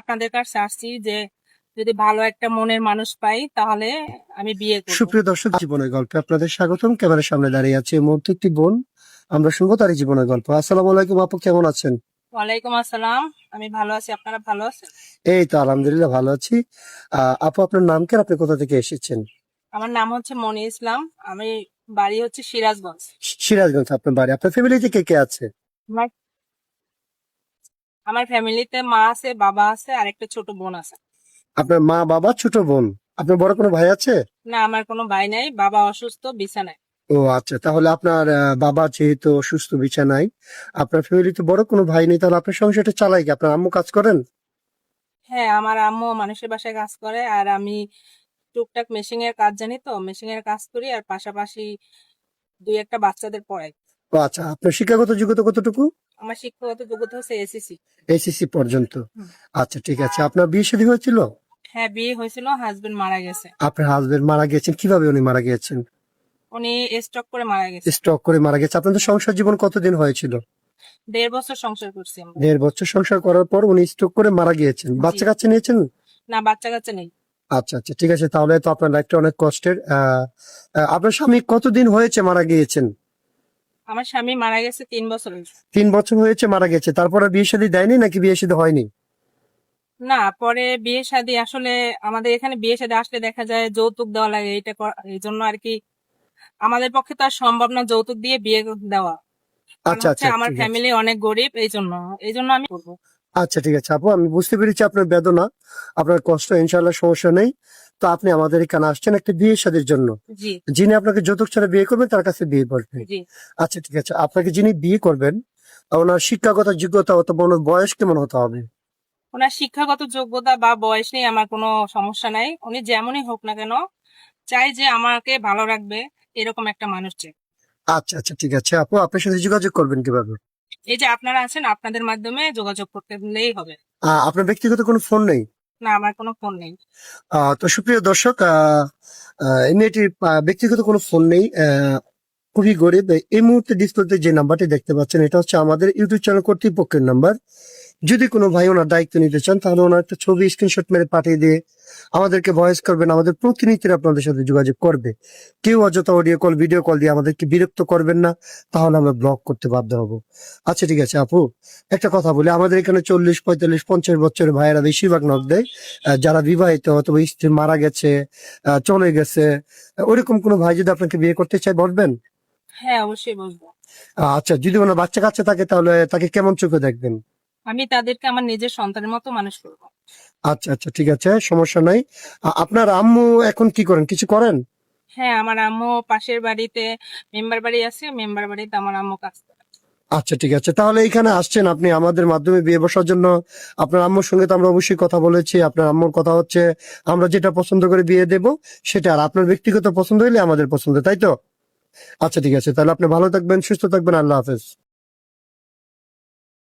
আপনাদের কাছে আসছি যে যদি ভালো একটা মনের মানুষ পাই তাহলে আমি বিয়ে করব। সুপ্রিয় দর্শক জীবনের গল্পে আপনাদের স্বাগতম। ক্যামেরার সামনে দাঁড়িয়ে আছে মুহূর্তে একটি বোন। আমরা শুনব তারই জীবনের গল্প। আসসালামু আলাইকুম আপু কেমন আছেন? ওয়ালাইকুম আসসালাম। আমি ভালো আছি আপনারা ভালো আছেন? এই তো আলহামদুলিল্লাহ ভালো আছি। আপু আপনার নাম কি আপনি কোথা থেকে এসেছেন? আমার নাম হচ্ছে মনি ইসলাম। আমি বাড়ি হচ্ছে সিরাজগঞ্জ। সিরাজগঞ্জ আপনার বাড়ি। আপনার ফ্যামিলিতে কে কে আছে? আমার আমার ফ্যামিলিতে মা আছে বাবা আছে আর একটা ছোট বোন আছে। আপনার মা বাবা ছোট বোন? আপনার বড় কোনো ভাই আছে? না আমার কোনো ভাই নাই বাবা অসুস্থ বিছানায়। ও আচ্ছা তাহলে আপনার বাবা যেহেতু অসুস্থ বিছানায় আপনার ফ্যামিলিতে বড় কোনো ভাই নেই তাহলে আপনার সংসারটা চালাই কি? আপনার আম্মু কাজ করেন? হ্যাঁ আমার আম্মু মানুষের বাসায় কাজ করে আর আমি টুকটাক মেশিং এর কাজ জানি তো মেশিং এর কাজ করি আর পাশাপাশি দুই একটা বাচ্চাদের পড়াই। ও আচ্ছা আপনার শিক্ষাগত যোগ্যতা কতটুকু? আমার শিক্ষাগত যোগ্যতা হচ্ছে এসএসসি এসএসসি পর্যন্ত। আচ্ছা ঠিক আছে। আপনার বিয়ে শাদী হয়েছিল? হ্যাঁ বিয়ে হয়েছিল হাজবেন্ড মারা গেছে। আপনার হাজবেন্ড মারা গিয়েছেন কীভাবে উনি মারা গিয়েছেন? উনি স্ট্রোক করে মারা গেছে। স্ট্রোক করে মারা গেছে। আপনাদের সংসার জীবন কতদিন হয়েছিল? দেড় বছর সংসার করছি আমরা। দেড় বছর সংসার করার পর উনি স্ট্রোক করে মারা গিয়েছেন। বাচ্চা কাচ্চা নিয়েছেন? না বাচ্চা কাচ্চা নেই। আচ্ছা আচ্ছা ঠিক আছে। তাহলে তো আপনার লাইফটা অনেক কষ্টের। আহ, আহ, আপনার স্বামী কতদিন হয়েছে মারা গিয়েছেন? আমার স্বামী মারা গেছে তিন বছর হয়েছে। তিন বছর হয়েছে মারা গেছে তারপরে বিয়ে শাদী দেয়নি নাকি বিয়ে শাদী হয়নি না পরে বিয়ে শাদী আসলে আমাদের এখানে বিয়ে শাদী আসলে দেখা যায় যৌতুক দেওয়া লাগে এটা এই জন্য আর কি আমাদের পক্ষে তো আর সম্ভব না যৌতুক দিয়ে বিয়ে দেওয়া আচ্ছা হচ্ছে আচ্ছা আমার। ফ্যামিলি অনেক গরিব এই জন্য এই জন্য আমি করব আচ্ছা ঠিক আছে। আপু আমি বুঝতে পেরেছি আপনার বেদনা আপনার কষ্ট ইনশাল্লাহ সমস্যা নেই। তো আপনি আমাদের এখানে আসছেন একটা বিয়ে শাদীর জন্য। যিনি আপনাকে যৌতুক ছাড়া বিয়ে করবেন তার কাছে বিয়ে করবেন। আচ্ছা ঠিক আছে। আপনাকে যিনি বিয়ে করবেন ওনার শিক্ষাগত যোগ্যতা অথবা ওনার বয়স কেমন হতে হবে? ওনার শিক্ষাগত যোগ্যতা বা বয়স নিয়ে আমার কোনো সমস্যা নাই। উনি যেমনই হোক না কেন চাই যে আমাকে ভালো রাখবে এরকম একটা মানুষ চাই। আচ্ছা আচ্ছা ঠিক আছে। আপু আপনার সাথে যোগাযোগ করবেন কীভাবে? এই যে আপনারা আছেন আপনাদের মাধ্যমে যোগাযোগ করতে দিলেই হবে। আপনার ব্যক্তিগত কোনো ফোন নেই? না আমার কোনো ফোন নেই। তো সুপ্রিয় দর্শক মেয়েটির ব্যক্তিগত কোনো ফোন নেই। খুবই গরিব। এই মুহূর্তে ডিসপ্লেতে যে নাম্বারটি দেখতে পাচ্ছেন এটা হচ্ছে আমাদের ইউটিউব চ্যানেল কর্তৃপক্ষের নাম্বার। যদি কোনো ভাই ওনার দায়িত্ব নিতে চান তাহলে ওনার একটা ছবি স্ক্রিনশট মেরে পাঠিয়ে দিয়ে আমাদেরকে ভয়েস করবেন আমাদের প্রতিনিধিরা আপনাদের সাথে যোগাযোগ করবে। কেউ অযথা অডিও কল ভিডিও কল দিয়ে আমাদেরকে বিরক্ত করবেন না তাহলে আমরা ব্লক করতে বাধ্য হব। আচ্ছা ঠিক আছে আপু একটা কথা বলি আমাদের এখানে চল্লিশ পঁয়তাল্লিশ পঞ্চাশ বছরের ভাইয়েরা বেশিরভাগ নক দেয় যারা বিবাহিত অথবা স্ত্রী মারা গেছে চলে গেছে ওরকম কোনো ভাই যদি আপনাকে বিয়ে করতে চায় বলবেন? হ্যাঁ অবশ্যই বসবো আচ্ছা যদি ওনার বাচ্চা কাচ্চা থাকে তাহলে তাকে কেমন চোখে দেখবেন? আমি তাদেরকে আমার নিজের সন্তানের মতো মানুষ করব। আচ্ছা আচ্ছা ঠিক আছে সমস্যা নাই। আপনার আম্মু এখন কি করেন? কিছু করেন? হ্যাঁ আমার আম্মু পাশের বাড়িতে মেম্বার বাড়ি আছে মেম্বার বাড়িতে আমার আম্মু কাজ করে। আচ্ছা ঠিক আছে তাহলে এখানে আসছেন আপনি আমাদের মাধ্যমে বিয়ে বসার জন্য। আপনার আম্মুর সঙ্গে তো আমরা অবশ্যই কথা বলেছি আপনার আম্মুর কথা হচ্ছে আমরা যেটা পছন্দ করে বিয়ে দেব সেটা আর আপনার ব্যক্তিগত পছন্দ হইলে আমাদের পছন্দ তাই তো? আচ্ছা ঠিক আছে তাহলে আপনি ভালো থাকবেন সুস্থ থাকবেন আল্লাহ হাফেজ।